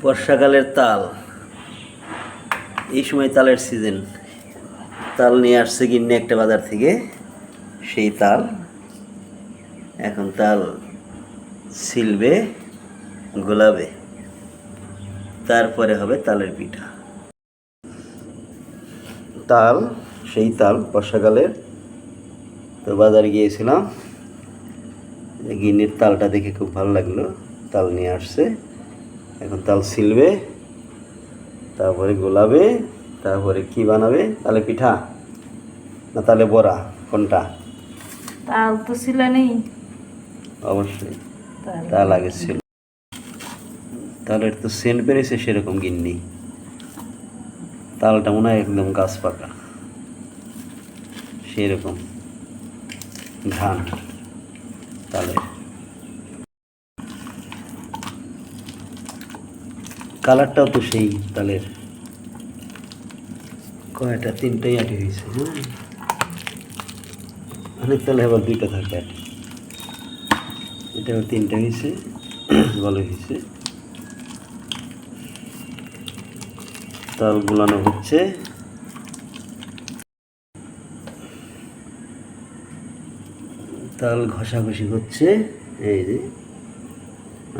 বর্ষাকালের তাল। এই সময় তালের সিজন তাল নিয়ে আসছে কিনে একটা বাজার থেকে, সেই তাল। এখন তাল ছিলবে, গোলাবে। তারপরে হবে তালের পিঠা। তাল, সেই তাল বর্ষাকালের। তো বাজারে গিয়েছিলাম। গিন্নির তালটা দেখে খুব ভালো লাগল। তাল নিয়ে আসছে। এখন তাল ছিলবে তারপরে গোলাবে তারপরে কি বানাবে? তালে পিঠা না তালে বড়া? কোনটা? তাল তো ছিল নেই। অবশ্যই। তাল তাল আগে ছিল। তাহলে তো সেন্ট বেড়েছে সেরকম গিন্নি। তালটা মনে হয় একদম গাছ পাকা। সেরকম ঘ্রাণ তালের। কালারটাও তো সেই তালের। কয়টা? তিনটাই আটি হয়েছে। হ্যাঁ অনেক তালে আবার দুইটা থাকে আটি এটা আবার তিনটা হয়েছে, ভালো হয়েছে। তাল গুলানো হচ্ছে। তাল ঘষাঘষি হচ্ছে, এই যে।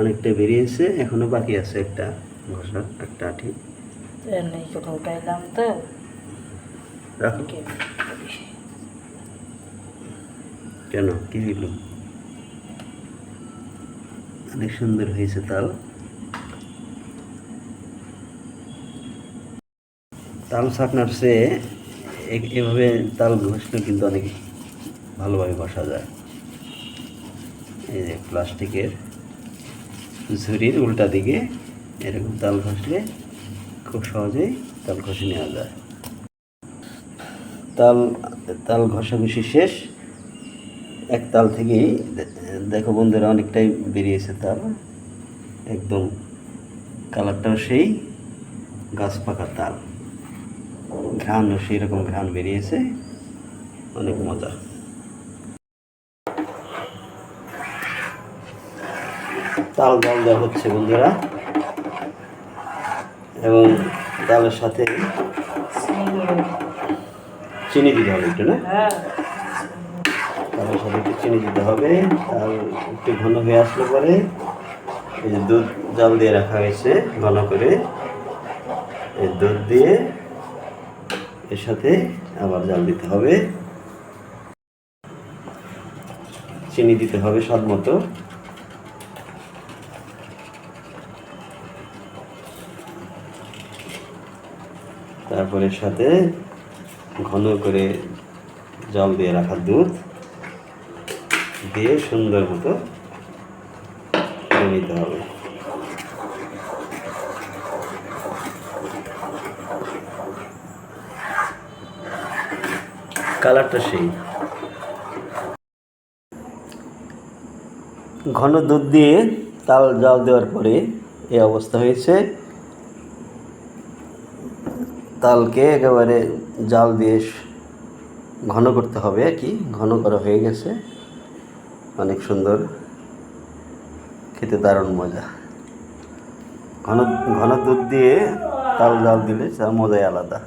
অনেকটা বেরিয়েছে, এখনও বাকি আছে একটা। ঘষা একটা আঠি তো। কেন? কি হইল অনেক সুন্দর হয়েছে তাল। তাল ছাকনার চেয়ে এভাবে তাল ঘষলে কিন্তু অনেক ভালোভাবে বসা যায়। এই যে প্লাস্টিকের ঝুড়ির উল্টা দিকে এরকম তাল ঘষলে খুব সহজেই তাল ঘষে নেওয়া যায়। তাল তাল ঘষাঘষি শেষ। এক তাল থেকেই দেখো বন্ধুরা, অনেকটাই বেরিয়েছে তাল। একদম কালারটাও সেই গাছ পাকা তাল। ঘ্রাণও সেই রকম ঘ্রাণ বেরিয়েছে। অনেক মজা। তাল জল দেওয়া হচ্ছে বন্ধুরা। এবং ডালের সাথে চিনি দিতে হবে একটু না? হ্যাঁ। তালের সাথে একটু চিনি দিতে হবে। তাল একটু ঘন হয়ে আসলে পরে এই যে দুধ জল দিয়ে রাখা হয়েছে ঘন করে। এই দুধ দিয়ে এর সাথে আবার জল দিতে হবে। চিনি দিতে হবে স্বাদ মতো। তারপরে সাথে ঘন করে জল দিয়ে রাখা দুধ দিয়ে সুন্দর মতো নিতে হবে। কালারটা সেই। ঘন দুধ দিয়ে তাল জল দেওয়ার পরে এই অবস্থা হয়েছে। তালকে একেবারে জাল দিয়ে ঘন করতে হবে কি। ঘন করা হয়ে গেছে। অনেক সুন্দর। খেতে দারুণ মজা। ঘন ঘন দুধ দিয়ে তাল জাল দিলে তার মজাই আলাদা।